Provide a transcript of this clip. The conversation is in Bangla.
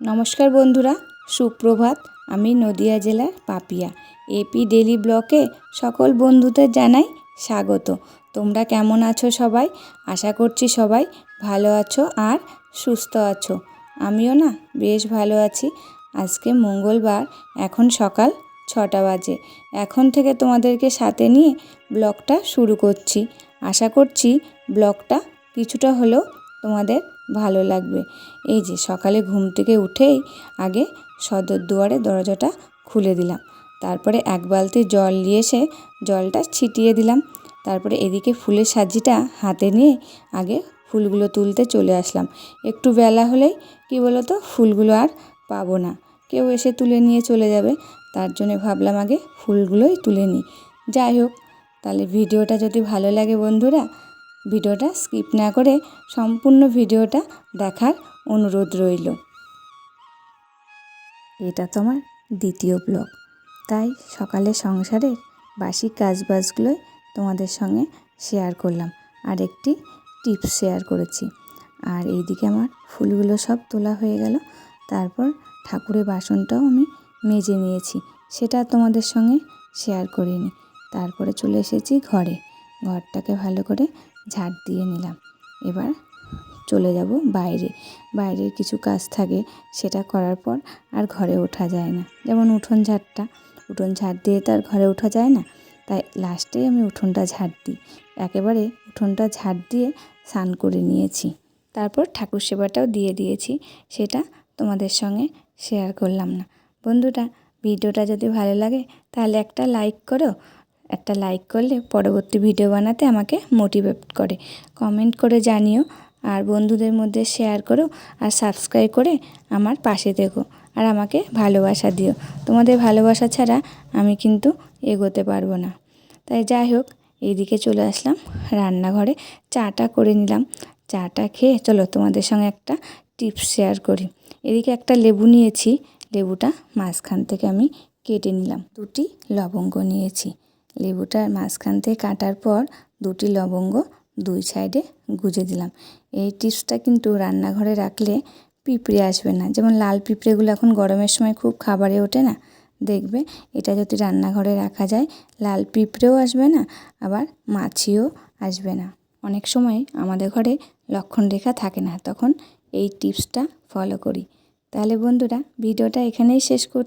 নমস্কার বন্ধুরা, সুপ্রভাত। আমি নদিয়া জেলার পাপিয়া। এপি ডেলি ব্লকে সকল বন্ধুদের জানাই স্বাগত। তোমরা কেমন আছো সবাই? আশা করছি সবাই ভালো আছো আর সুস্থ আছো। আমিও না বেশ ভালো আছি। আজকে মঙ্গলবার, এখন সকাল ছটা বাজে। এখন থেকে তোমাদেরকে সাথে নিয়ে ব্লগটা শুরু করছি। আশা করছি ব্লগটা কিছুটা হলেও তোমাদের ভালো লাগবে। এই যে, সকালে ঘুম থেকে উঠেই আগে সদর দুয়ারে দরজাটা খুলে দিলাম। তারপরে এক বালতি জল নিয়ে এসে জলটা ছিটিয়ে দিলাম। তারপরে এদিকে ফুলের সাজিটা হাতে নিয়ে আগে ফুলগুলো তুলতে চলে আসলাম। একটু বেলা হলেই, কি বলো তো ফুলগুলো আর পাবো না। কেউ এসে তুলে নিয়ে চলে যাবে, তার জন্য ভাবলাম আগে ফুলগুলোই তুলে নিই। যাই হোক, তাহলে ভিডিওটা যদি ভালো লাগে বন্ধুরা ভিডিওটা স্কিপ না করে সম্পূর্ণ ভিডিওটা দেখার অনুরোধ রইল। এটা তো আমার দ্বিতীয় ব্লগ। তাই সকালে সংসারের বাসি কাজবাজগুলোই তোমাদের সঙ্গে শেয়ার করলাম আর একটি টিপস শেয়ার করেছি। আর এইদিকে আমার ফুলগুলো সব তোলা হয়ে গেল। তারপর ঠাকুরের বাসনটাও আমি মেজে নিয়েছি। সেটা তোমাদের সঙ্গে শেয়ার করিনি। তারপরে চলে এসেছি ঘরে। ঘরটাকে ভালো করে ঝাড় দিয়ে নিলাম। এবার চলে যাব বাইরে। বাইরের কিছু কাজ থাকে, সেটা করার পর আর ঘরে ওঠা যায় না। যেমন উঠোন ঝাড়টা উঠোন ঝাড় দিয়ে তো আর ঘরে ওঠা যায় না। তাই লাস্টেই আমি উঠোনটা ঝাড় দিই। একেবারে উঠোনটা ঝাড় দিয়ে স্নান করে নিয়েছি। তারপর ঠাকুর সেবাটাও দিয়ে দিয়েছি। সেটা তোমাদের সঙ্গে শেয়ার করলাম না। বন্ধুটা ভিডিওটা যদি ভালো লাগে, তাহলে একটা লাইক করো। একটা লাইক করলে পরবর্তী ভিডিও বানাতে আমাকে মোটিভেট করে। কমেন্ট করে জানিও, আর বন্ধুদের মধ্যে শেয়ার করো, আর সাবস্ক্রাইব করে আমার পাশে থেকো, আর আমাকে ভালোবাসা দিও। তোমাদের ভালোবাসা ছাড়া আমি কিন্তু এগোতে পারব না। তাই যাই হোক, এইদিকে চলে আসলাম রান্নাঘরে। চাটা করে নিলাম। চাটা খেয়ে চলো তোমাদের সঙ্গে একটা টিপস শেয়ার করি। এদিকে একটা লেবু নিয়েছি। লেবুটা মাঝখান থেকে আমি কেটে নিলাম। দুটি লবঙ্গ নিয়েছি। লেবুটার মাঝখান থেকে কাটার পর দুটি লবঙ্গ দুই সাইডে গুজে দিলাম। এই টিপসটা কিন্তু রান্নাঘরে রাখলে পিঁপড়ে আসবে না। যেমন লাল পিঁপড়েগুলো এখন গরমের সময় খুব খাবারে ওঠে না, দেখবে এটা যদি রান্নাঘরে রাখা যায়, লাল পিঁপড়েও আসবে না, আবার মাছিও আসবে না। অনেক সময় আমাদের ঘরে লক্ষণ রেখা থাকে না, তখন এই টিপসটা ফলো করি। তাহলে বন্ধুরা, ভিডিওটা এখানেই শেষ কর